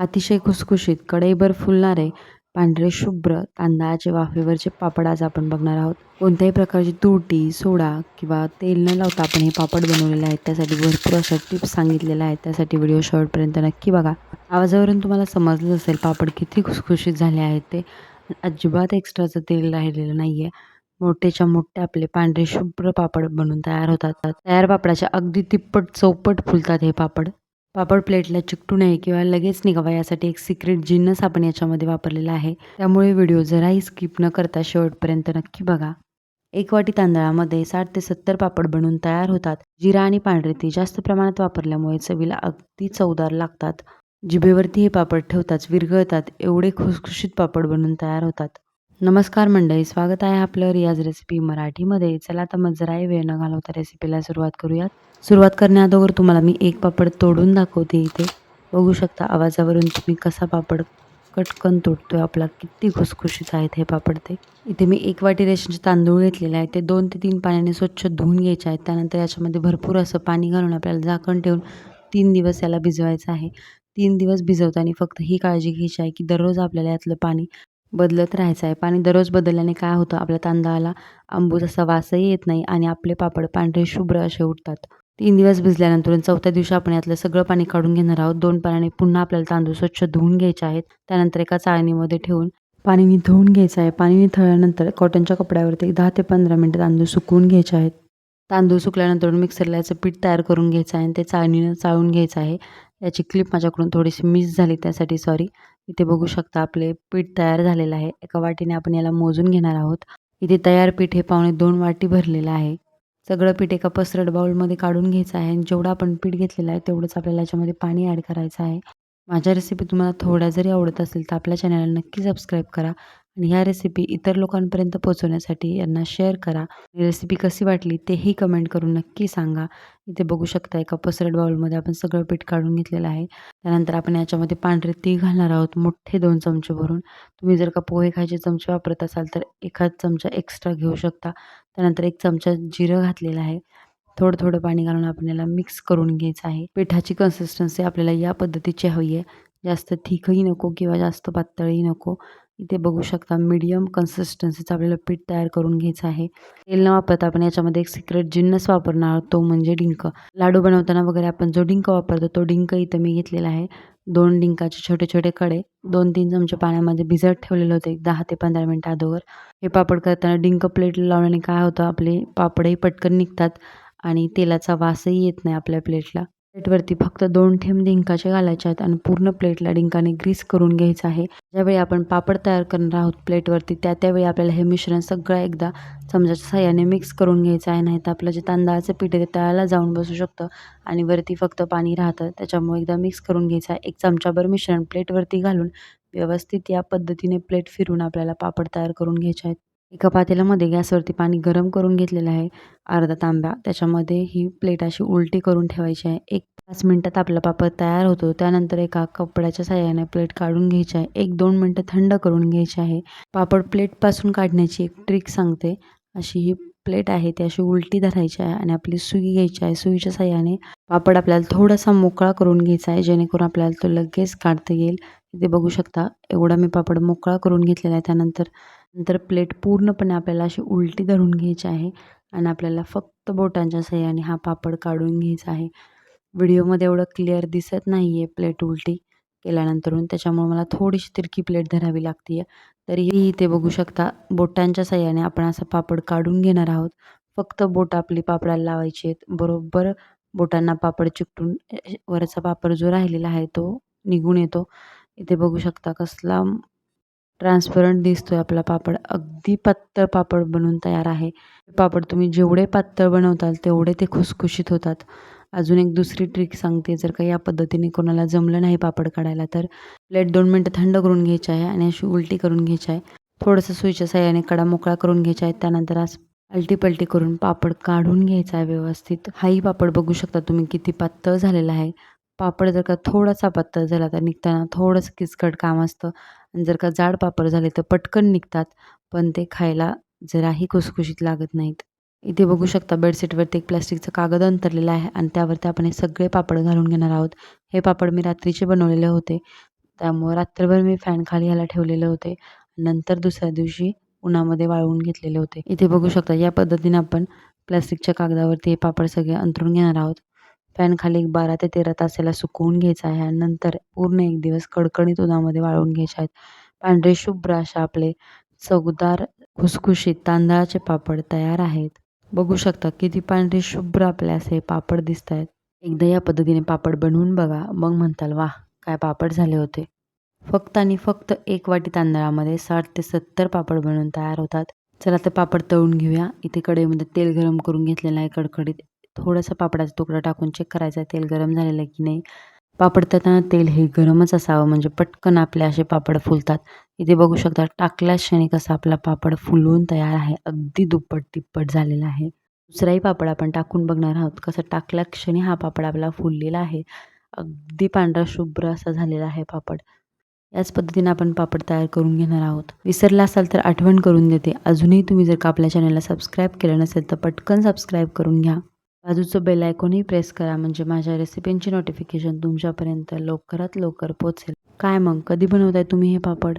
अतिशय खुसखुशीत कढईभर फुलणारे पांढरे शुभ्र तांदळाचे वाफेवरचे पापड आज आपण बघणार आहोत. कोणत्याही प्रकारची तुरटी सोडा किंवा तेल न लावता आपण हे पापड बनवलेले आहेत त्यासाठी भरपूर अशा टिप्स सांगितलेल्या आहेत. त्यासाठी व्हिडिओ शॉर्टपर्यंत नक्की बघा. आवाजावरून तुम्हाला समजलं असेल पापड किती खुसखुशीत झाले आहेत ते. अजिबात एक्स्ट्राचं तेल राहिलेलं नाही आहे मोठेच्या मोठे आपले पांढरे शुभ्र पापड बनून तयार होतात. तयार पापडाच्या अगदी तिप्पट चौपट फुलतात हे पापड. पापड प्लेटला चिकटू नये किंवा लगेच निघावा यासाठी एक सिक्रेट जिन्नस आपण याच्यामध्ये वापरलेला आहे. त्यामुळे व्हिडिओ जराही स्किप न करता शेवटपर्यंत नक्की बघा. एक वाटी तांदळामध्ये साठ ते सत्तर पापड बनवून तयार होतात. जिरा आणि पांढरे ती जास्त प्रमाणात वापरल्यामुळे चवीला अगदी चवदार लागतात. जिभेवरती हे पापड ठेवताच विरघळतात. एवढे खुसखुशीत पापड बनवून तयार होतात. नमस्कार मंडळी स्वागत आहे आपलं रियाज रेसिपी मराठीमध्ये. चला तर मग जराही वेळ न घालवता रेसिपीला सुरुवात करूयात. सुरुवात करण्याअगोदर तुम्हाला मी एक पापड तोडून दाखवते इथे. बघू शकता आवाजावरून तुम्ही कसा पापड कटकन तोडतोय आपला किती खुसखुशीत आहेत हे पापड ते. इथे मी एक वाटी रेशनचे तांदूळ घेतलेले आहेत. ते दोन ते तीन पाण्याने स्वच्छ धुवून घ्यायचे आहेत. त्यानंतर याच्यामध्ये भरपूर असं पाणी घालून आपल्याला झाकण ठेवून तीन दिवस याला भिजवायचं आहे. तीन दिवस भिजवताना फक्त ही काळजी घ्यायची आहे की दररोज आपल्याला यातलं पाणी बदलत राहायचं आहे. पाणी दररोज बदलल्याने काय होतं? आपल्या तांदळाला आंबूस असा वासही येत नाही आणि आपले पापड पांढरे शुभ्र असे उठतात तीन दिवस भिजल्यानंतर चौथ्या दिवशी आपण यातलं सगळं पाणी काढून घेणार आहोत. दोन पाण्याने पुन्हा आपल्याला तांदूळ स्वच्छ धुवून घ्यायचे आहेत. त्यानंतर एका चाळणीमध्ये ठेवून पाणी धुवून घ्यायचं आहे. पाणी निथळल्यानंतर कॉटनच्या कपड्यावरती दहा ते पंधरा मिनटं तांदूळ सुकवून घ्यायचे आहेत. तांदूळ सुकल्यानंतर मिक्सरला याचं पीठ तयार करून घ्यायचं आहे आणि ते चाळणीनं चाळून घ्यायचं आहे. याची क्लिप माझ्याकडून थोडीशी मिस झाली त्यासाठी सॉरी. इथे बघू शकता आपले पीठ तयार झालेलं आहे. एका वाटीने आपण याला मोजून घेणार आहोत. इथे तयार पीठ हे पावणे दोन वाटी भरलेलं आहे. सगळं पीठ एका पसरट बाउलमध्ये काढून घ्यायचं आहे आणि जेवढं आपण पीठ घेतलेलं आहे तेवढंच आपल्याला याच्यामध्ये पाणी ॲड करायचं आहे. माझ्या रेसिपी तुम्हाला थोड्या जरी आवडत असेल तर आपल्या चॅनलला नक्की सबस्क्राईब करा. आणि ह्या रेसिपी इतर लोकांपर्यंत पोहोचवण्यासाठी यांना शेअर करा. रेसिपी कशी वाटली तेही कमेंट करून नक्की सांगा. इथे बघू शकता एका पसरट बाउलमध्ये आपण सगळं पीठ काढून घेतलेलं आहे. त्यानंतर आपण याच्यामध्ये पांढरे तीळ घालणार आहोत मोठे दोन चमचे भरून. तुम्ही जर का पोहे खायचे चमचे वापरत असाल तर एखाद चमचा एक्स्ट्रा घेऊ शकता. त्यानंतर एक चमचा जिरं घातलेलं आहे. थोडं थोडं पाणी घालून आपण याला मिक्स करून घ्यायचं आहे. पिठाची कन्सिस्टन्सी आपल्याला या पद्धतीची हवी आहे. जास्त थिकही नको किंवा जास्त पातळही नको. इथे बघू शकता मीडियम कन्सिस्टन्सीचं आपल्याला पीठ तयार करून घ्यायचं आहे. तेल न वापरता आपण याच्यामध्ये एक सिक्रेट जिन्नस वापरणार आहोत तो म्हणजे डिंक. लाडू बनवताना वगैरे आपण जो डिंक वापरतो तो डिंक इथं मी घेतलेला आहे. दोन डिंकाचे छोटे छोटे कडे दोन तीन चमचे पाण्यामध्ये भिजत ठेवलेले होते एक दहा ते पंधरा मिनटं अगोदर. हे पापड करताना डिंक प्लेट लावल्याने काय होतं आपले पापडही पटकन निघतात आणि तेलाचा वासही येत नाही आपल्या प्लेटला. प्लेटवरती फक्त दोन थेंब डिंकाचे घालायचे आहेत आणि पूर्ण प्लेटला डिंकाने ग्रीस करून घ्यायचं आहे. ज्यावेळी आपण पापड तयार करणार आहोत प्लेटवरती त्या त्यावेळी आपल्याला हे मिश्रण सगळं एकदा चमच्याच्या साह्याने मिक्स करून घ्यायचं आहे. नाही तर आपलं जे तांदळाचं पीठ आहे ते तळाला जाऊन बसू शकतं आणि वरती फक्त पाणी राहतं. त्याच्यामुळे एकदा मिक्स करून घ्यायचं आहे. एक चमचाभर मिश्रण प्लेटवरती घालून व्यवस्थित या पद्धतीने प्लेट फिरून आपल्याला पापड तयार करून घ्यायचे आहेत. एका पातेल्यामध्ये गॅसवरती पाणी गरम करून घेतलेलं आहे. अर्धा तांब्या. त्याच्यामध्ये ही प्लेट अशी उलटी करून ठेवायची आहे. एक पाच मिनटात आपला पापड तयार होतो. त्यानंतर एका कपड्याच्या साह्याने प्लेट काढून घ्यायची आहे. एक दोन मिनटं थंड करून घ्यायची आहे. पापड प्लेटपासून काढण्याची एक ट्रिक सांगते. अशी ही प्लेट आहे ती अशी उलटी धरायची आहे आणि आपली सुई घ्यायची आहे. सुईच्या साह्याने पापड आपल्याला थोडासा मोकळा करून घ्यायचा आहे जेणेकरून आपल्याला तो लगेच काढता येईल. इथे बघू शकता एवढा मी पापड मोकळा करून घेतलेला आहे. त्यानंतर नंतर प्लेट पूर्णपणे आपल्याला अशी उलटी धरून घ्यायची आहे आणि आपल्याला फक्त बोटांच्या सहाय्याने हा पापड काढून घ्यायचा आहे. व्हिडिओमध्ये एवढं क्लिअर दिसत नाही आहे प्लेट उलटी. केल्यानंतरून त्याच्यामुळे मला थोडीशी तिरकी प्लेट धरावी लागते आहे तरीही इथे बघू शकता बोटांच्या सहाय्याने आपण असं पापड काढून घेणार आहोत. फक्त बोट आपली पापडाला लावायची आहेत. बरोबर बोटांना पापड चिकटून वरचा पापड जो राहिलेला आहे तो निघून येतो. इथे बघू शकता कसला ट्रान्सपरंट दिसतोय आपला पापड. अगदी पातळ पापड बनून तयार आहे. पापड तुम्ही जेवढे पातळ बनवताल तेवढे ते खुसखुशीत होतात. अजून एक दुसरी ट्रिक सांगते. जर का या पद्धतीने कोणाला जमलं नाही पापड काढायला तर प्लेट दोन मिनटं थंड करून घ्यायची आहे आणि अशी उलटी करून घ्यायची आहे. थोडंसं सुईच्या साह्याने कडा मोकळा करून घ्यायचा आहे. त्यानंतर आज अलटी पलटी करून पापड काढून घ्यायचा आहे व्यवस्थित. हाही पापड बघू शकता तुम्ही किती पातळ झालेला आहे. पापड जर का थोडासा पातळ झाला तर निघताना थोडंसं किचकट काम असतं. आणि जर का जाड पापड झाले तर पटकन निघतात पण ते खायला जराही कुसकुशीत लागत नाहीत. इथे बघू शकता बेडशीटवरती एक प्लास्टिकचं कागद अंतरलेलं आहे आणि त्यावरती आपण हे सगळे पापड घालून घेणार आहोत. हे पापड मी रात्रीचे बनवलेले होते. त्यामुळं रात्रभर मी फॅन खाली ह्याला ठेवलेले होते. नंतर दुसऱ्या दिवशी उन्हामध्ये वाळवून घेतलेले होते. इथे बघू शकता या पद्धतीने आपण प्लास्टिकच्या कागदावरती हे पापड सगळे अंथरून घेणार आहोत. फॅन खाली एक बारा ते तेरा तास याला सुकवून घ्यायचा आहे आणि नंतर पूर्ण एक दिवस कडकडीत उन्हामध्ये वाळवून घ्यायचे आहेत. पांढरे शुभ्र अशा आपले चवदार खुसखुशीत तांदळाचे पापड तयार आहेत. बघू शकता किती पांढरे शुभ्र आपले असे पापड दिसत आहेत एकदा या पद्धतीने पापड बनवून बघा. मग म्हणताल वाह काय पापड झाले होते. फक्त आणि फक्त एक वाटी तांदळामध्ये साठ ते सत्तर पापड बनवून तयार होतात. चला तर पापड तळून घेऊया. इथे कढईमध्ये तेल गरम करून घेतलेलं आहे कडकडीत. थोडासा पापडाचा तुकडा टाकून चेक करायचा आहे तेल गरम झालेलं आहे की नाही. पापड तळताना तेल हे गरमच असावं म्हणजे पटकन आपले असे पापड फुलतात. इथे बघू शकता टाकल्या क्षणी कसा आपला पापड फुलून तयार आहे. अगदी दुप्पट तिप्पट झालेला आहे. दुसराही पापड आपण टाकून बघणार आहोत. कसं टाकल्या क्षणी हा पापड आपला फुललेला आहे. अगदी पांढरा शुभ्र असा झालेला आहे पापड. याच पद्धतीने आपण पापड तयार करून घेणार आहोत. विसरला असाल तर आठवण करून देते. अजूनही तुम्ही जर का आपल्या चॅनलला सबस्क्राईब केलं नसेल तर पटकन सबस्क्राईब करून घ्या. बाजूचं बेल आयकॉनही प्रेस करा म्हणजे माझ्या रेसिपींची नोटिफिकेशन तुमच्यापर्यंत लवकरात लवकर पोचेल काय मग कधी बनवताय तुम्ही हे पापड?